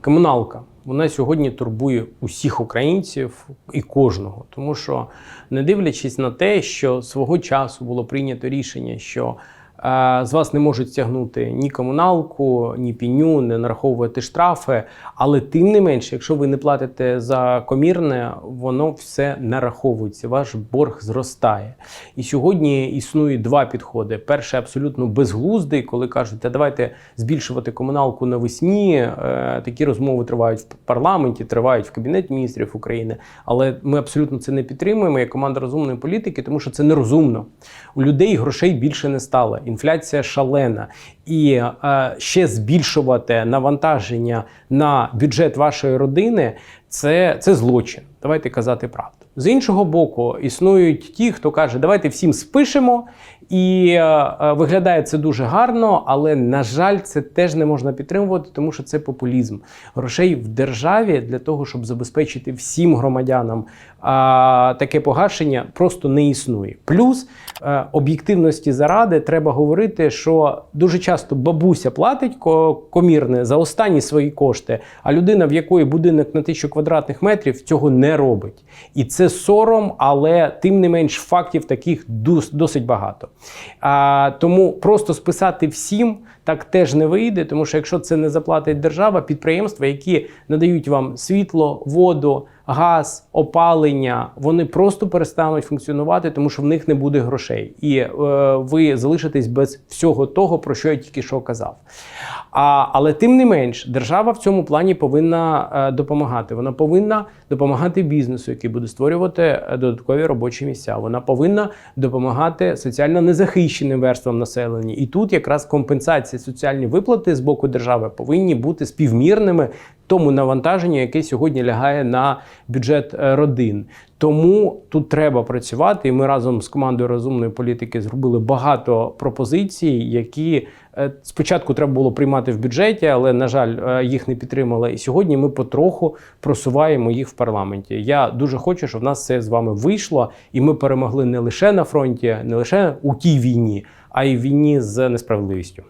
Комуналка. Вона сьогодні турбує усіх українців і кожного, тому що не дивлячись на те, що свого часу було прийнято рішення, що з вас не можуть стягнути ні комуналку, ні піню, не нараховувати штрафи. Але тим не менше, якщо ви не платите за комірне, воно все нараховується. Ваш борг зростає. І сьогодні існує два підходи: перший абсолютно безглуздий, коли кажуть, «Та давайте збільшувати комуналку навесні. Е, Такі розмови тривають в парламенті, тривають в кабінеті міністрів України. Але ми абсолютно це не підтримуємо як команда розумної політики, тому що це нерозумно. У людей грошей більше не стало. Інфляція шалена. І е, ще збільшувати навантаження на бюджет вашої родини це, це злочин. Давайте казати правду. З іншого боку, існують ті, хто каже, давайте всім спишемо, і е, е, виглядає це дуже гарно, але на жаль, це теж не можна підтримувати, тому що це популізм. Грошей в державі для того, щоб забезпечити всім громадянам а, таке погашення, просто не існує. Плюс е, об'єктивності заради треба говорити, що дуже часто бабуся платить комірне за останні свої кошти, а людина, в якої будинок на тисячу квадратних метрів, цього не робить. І це сором, але тим не менш фактів таких дос- досить багато. А, тому просто списати всім так теж не вийде, тому що якщо це не заплатить держава, підприємства, які надають вам світло, воду, газ, опалення, вони просто перестануть функціонувати, тому що в них не буде грошей, і е, ви залишитесь без всього того, про що я тільки що казав. А, але тим не менш, держава в цьому плані повинна е, допомагати. Вона повинна допомагати бізнесу, який буде створювати е, додаткові робочі місця. Вона повинна допомагати соціально незахищеним верствам населення. І тут якраз компенсація соціальні виплати з боку держави повинні бути співмірними тому навантаженню, яке сьогодні лягає на бюджет е, родин. Тому тут треба працювати, і ми разом з командою розумної політики зробили багато пропозицій, які е, спочатку треба було приймати в бюджеті, але на жаль, е, їх не підтримали. І сьогодні ми потроху просуваємо їх в парламенті. Я дуже хочу, щоб в нас все з вами вийшло, і ми перемогли не лише на фронті, не лише у тій війні, а й в війні з несправедливістю.